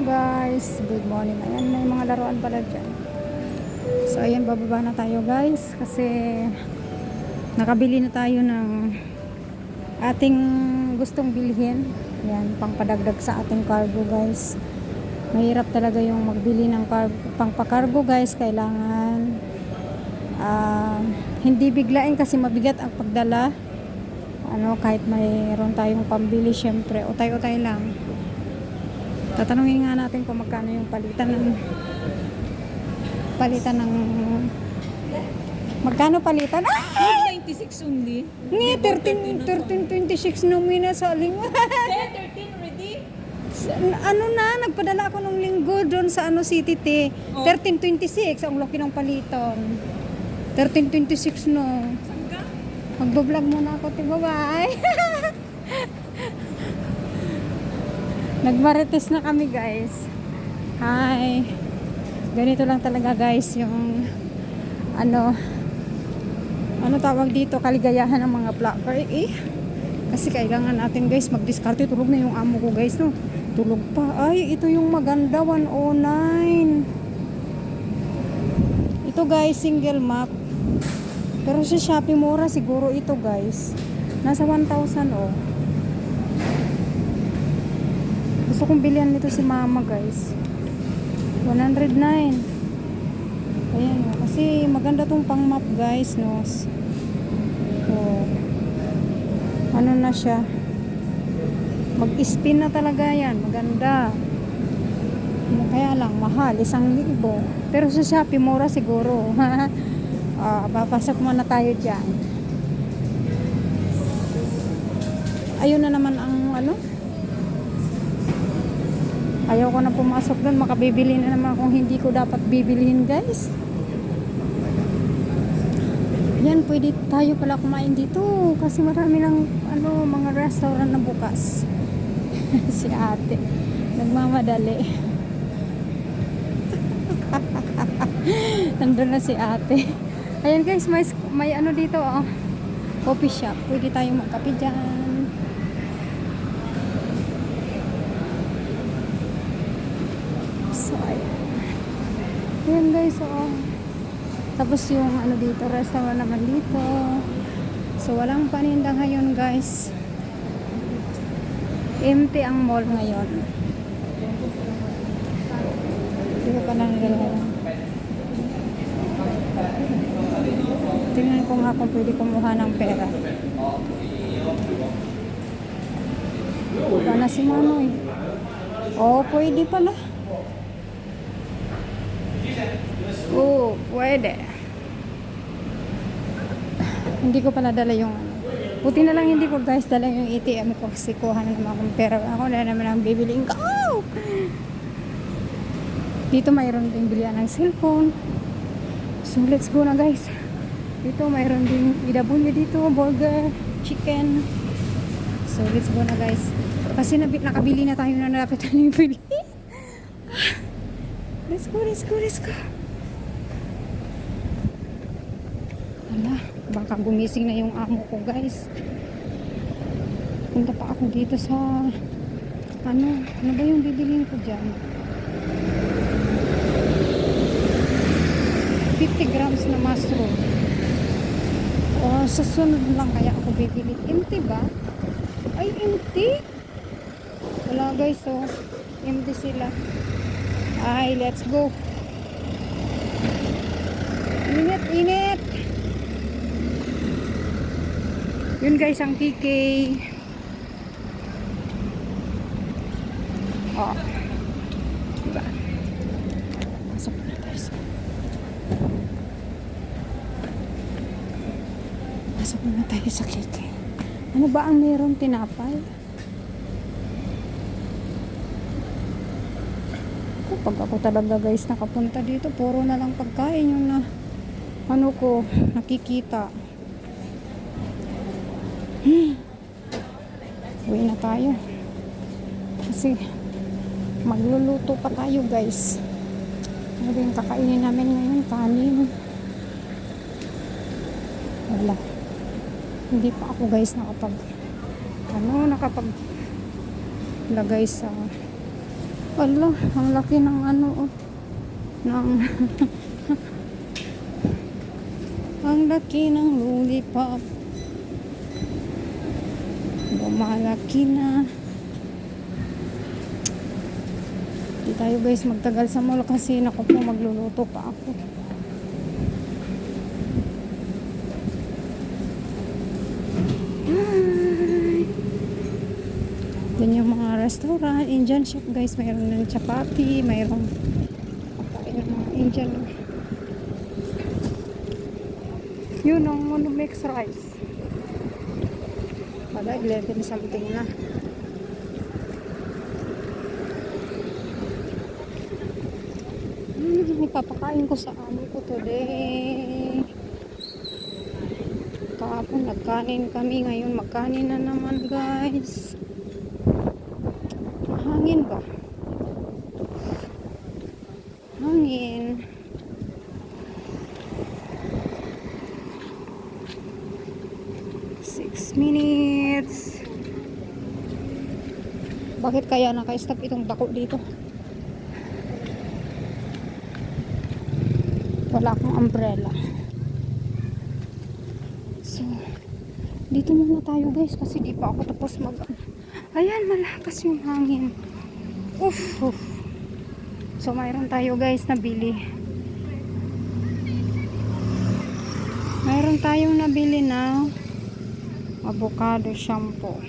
Guys, good morning. Ayan, may mga laruan pala dyan. So ayan, bababa na tayo guys kasi nakabili na tayo ng ating gustong bilhin. Ayan, pangpadagdag sa ating cargo guys. Mahirap talaga yung magbili ng cargo, pangpakargo guys. Kailangan ah, hindi biglain kasi mabigat ang pagdala. Ano, kahit mayroon tayong pambili syempre, utay-utay lang. Tatanungin nga natin kung magkano yung palitan ng palitan ng magkano palitan? Ah! 96 only. Ni 13 1326 nomina sa linggo. 13 already? ano na, nagpadala ako nung linggo doon sa ano City T. Oh. 1326 ang laki ng palitan. 1326 no. Saan ka? Magbo-vlog muna ako, tiba bye. Nagmarites na kami, guys. Hi. Ganito lang talaga, guys, yung ano ano tawag dito, kaligayahan ng mga vlogger. Eh, kasi kailangan natin, guys, mag-discarte. Tulog na yung amo ko, guys, no? Tulog pa. Ay, ito yung maganda, 109. Ito, guys, single map. Pero sa Shopee mura siguro ito guys. Nasa 1,000 oh. Gusto kong bilihan nito si mama guys. 109. Ayan. Kasi maganda tong pang map guys no. Oh. Ano na siya. Mag-spin na talaga yan. Maganda. Ano Kaya lang, mahal. Isang libo. Pero sa Shopee, mura siguro. Ah, papasok muna tayo dyan. Ayun na naman ang ano. Ayaw ko na pumasok doon. Makabibili na naman kung hindi ko dapat bibilihin guys. Yan, pwede tayo pala kumain dito. Kasi marami ng ano, mga restaurant na bukas. si ate. Nagmamadali. Nandun na si ate. Ayan guys, may, may ano dito oh. Coffee shop. Pwede tayong magkape dyan. So, ayan. Ayan guys, oh. Tapos yung ano dito, restaurant naman dito. So, walang paninda ngayon guys. Empty ang mall ngayon. Hindi ko pa nanggalala. Tingnan ko nga kung pwede kumuha ng pera. Wala na si Manoy. Oo, pwede pala. Oo, pwede. Hindi ko pala dala yung ano. Buti na lang hindi ko guys dala yung ATM ko kasi kuha na naman akong pera. Ako na naman ang bibiliin ko. Oh! Dito mayroon din bilihan ng cellphone. So let's go na guys. Dito mayroon din IW dito, burger, chicken. So let's go na guys. Kasi nabi, nakabili na tayo na dapat na yung bili. let's go, let's go, let's go. Baka gumising na yung amo ko guys. Punta pa ako dito sa ano, ano ba yung bibiliin ko dyan? 50 grams na mushroom. O, sunod lang kaya ako bibili. Empty ba? Ay, empty? Wala guys, so empty sila. Ay, let's go. Init, init. Yun guys, ang PK. Oh. Diba? Pasok na tayo sa Pasok muna tayo sa keke. Ano ba ang meron tinapay? Ako, pag ako talaga guys nakapunta dito, puro na lang pagkain yung na ano ko, nakikita. Hmm. Uwi na tayo. Kasi magluluto pa tayo guys. Ano yung kakainin namin ngayon? Kanin. Wala. Hindi pa ako guys nakapag ano, nakapag lagay sa Wala, ang laki ng ano, oh. Ng... ang laki ng lollipop. Lumalaki na. Di tayo guys magtagal sa mall kasi naku po magluluto pa ako. Hi! Yan yung mga restaurant, Indian shop guys. Mayroon ng chapati, mayroong pagkain ng mga Indian. Yun ang mono mix rice. Pada 11 something na. Hmm, ipapakain ko sa amo ko today. Kahapon nagkanin kami, ngayon magkanin na naman guys. Hangin ba? Hangin. Six minutes. Bakit kaya naka-stop itong dako dito? Wala akong umbrella. So, dito muna tayo guys kasi di pa ako tapos mag Ayan, malakas yung hangin. Uff, uff. So, mayroon tayo guys na bili. Mayroon tayong nabili na avocado shampoo.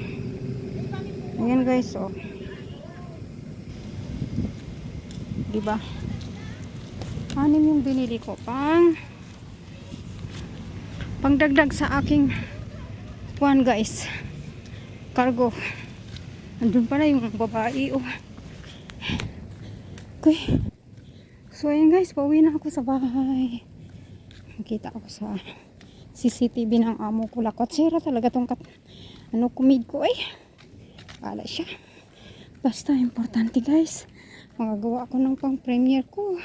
Ayan guys, oh. Diba? Anim yung binili ko. Pang pangdagdag sa aking kuan guys. Cargo. Andun pala yung babae, oh. Okay. So, ayan guys, pauwi na ako sa bahay. Nakita ako sa CCTV ng amo ko. Lakot sira talaga tong kat ano kumid ko ay. Wala siya. Basta importante guys. Magagawa ako ng pang premiere ko.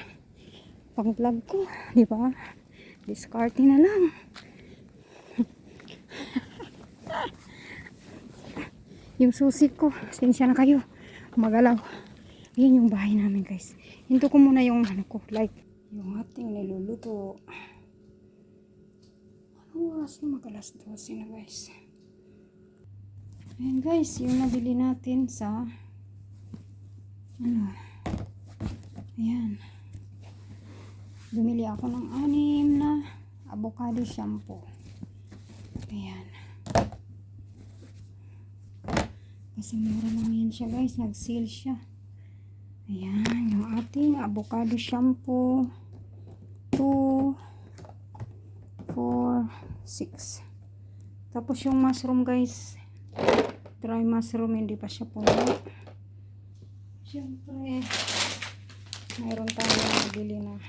Pang vlog ko. Di ba? Discarte na lang. yung susi ko. Sinsya na kayo. Magalaw. Ayan yung bahay namin guys. Hinto ko muna yung ano ko. Like, yung ating niluluto. Ano oras na mag-alas 12 na guys. Ayan guys, yung nabili natin sa ano ayan. Bumili ako ng anim na avocado shampoo. Ayan. Kasi mura lang yan siya guys. Nag sale siya. Ayan yung ating avocado shampoo. 2 4 6 tapos yung mushroom guys. Dry mushroom hindi pa siya puno. Syempre mayroon tayong nabili na.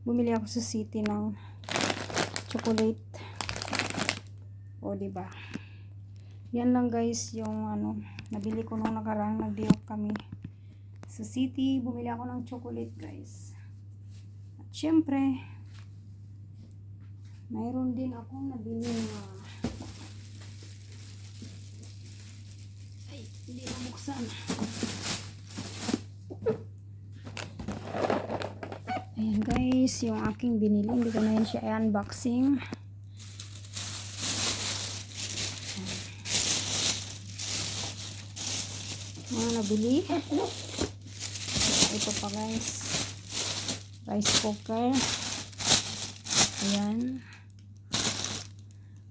Bumili ako sa city ng chocolate. O di ba yan lang guys yung ano nabili ko nung nakarang. Nag kami sa city. Bumili ako ng chocolate guys. At syempre mayroon din akong nabili na ay hindi na buksan Ayan guys, yung aking binili, hindi ko na yan siya i-unboxing. Mga nabili. Ito pa guys. Rice cooker. Ayan.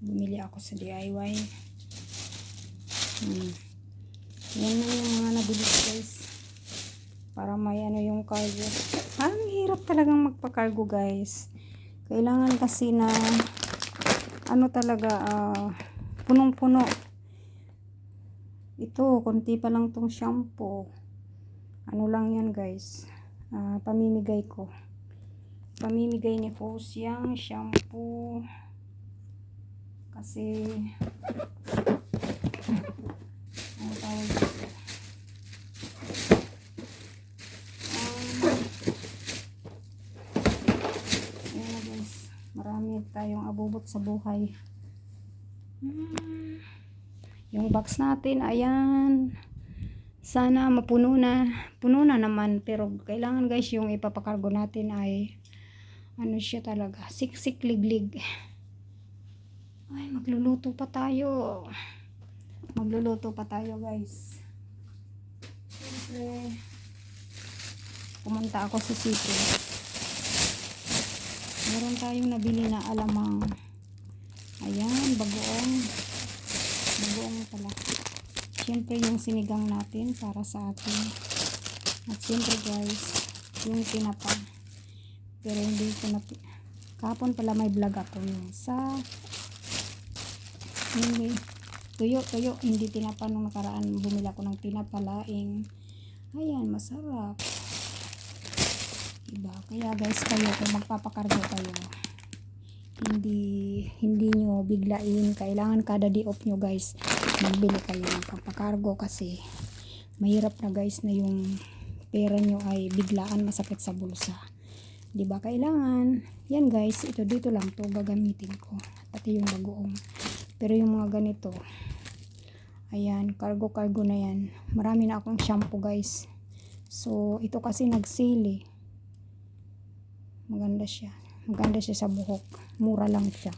Bumili ako sa DIY. Hmm. Yan na yung mga nabili guys. May ano yung cargo. Parang hirap talagang magpa-cargo guys. Kailangan kasi na ano talaga ah, punong-puno. Ito, konti pa lang tong shampoo. Ano lang yan guys. Ah, pamimigay ko. Pamimigay ni Fos yung shampoo. Kasi ano tawag dito? Ayan na guys. Marami tayong abubot sa buhay. Hmm. Yung box natin, ayan. sana mapuno na puno na naman pero kailangan guys yung ipapakargo natin ay ano siya talaga siksik liglig ay magluluto pa tayo magluluto pa tayo guys siyempre pumunta ako sa city meron tayong nabili na alamang ayan bagoong bagoong pala Siyempre yung sinigang natin para sa atin. At siyempre guys, yung tinapa. Pero hindi ko na... Kapon pala may vlog ako yung sa... Hindi. Tuyo, tuyo. Hindi tinapa nung nakaraan. Bumila ko ng tinapa laing. Ayan, masarap. Kaya guys, kayo kung magpapakargo kayo, hindi hindi nyo biglain. Kailangan kada day off nyo guys magbili kayo ng pampakargo kasi mahirap na guys na yung pera nyo ay biglaan masakit sa bulsa. Di ba? Kailangan yan guys ito dito lang to gagamitin ko. Pati yung bagoong. Pero yung mga ganito ayan cargo cargo na yan. Marami na akong shampoo guys. So ito kasi nagsili maganda siya. Maganda siya sa buhok. Mura lang siya.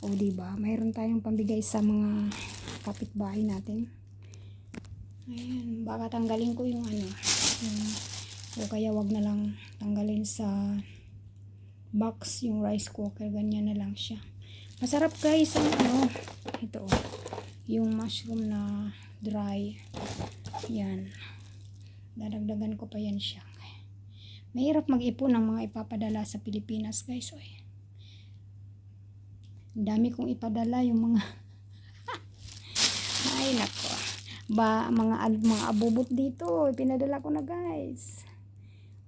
O ba mayroon tayong pambigay sa mga kapitbahay natin. Ayan. Baka tanggalin ko yung ano. Yung, o kaya wag na lang tanggalin sa box yung rice cooker. Ganyan na lang siya. Masarap guys ang ano. Ito oh, yung mushroom na dry. Yan. Dadagdagan ko pa yan siya Mahirap mag-ipon ng mga ipapadala sa Pilipinas, guys. Oy. Ang dami kong ipadala yung mga Ay, nako. Ba, mga mga abubot dito, pinadala ko na, guys.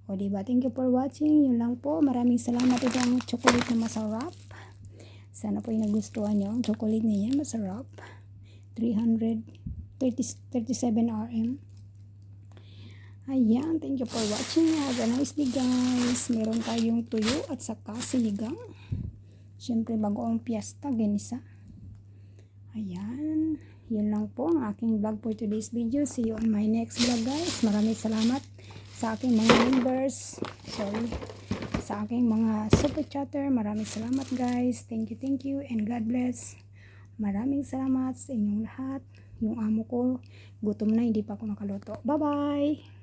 O, diba? Thank you for watching. Yun lang po. Maraming salamat. Ito ang chocolate na masarap. Sana po yung nagustuhan nyo. Ang chocolate niya, masarap. 337 RM. Ayan, thank you for watching. Have a nice day guys. Meron tayong tuyo at saka sinigang. Siyempre bago ang piyesta, ganisa. Ayan. Yun lang po ang aking vlog for today's video. See you on my next vlog guys. Maraming salamat sa aking mga members. Sorry. Sa aking mga super chatter. Maraming salamat guys. Thank you, thank you. And God bless. Maraming salamat sa inyong lahat. Yung amo ko, gutom na, hindi pa ako nakaluto. Bye-bye!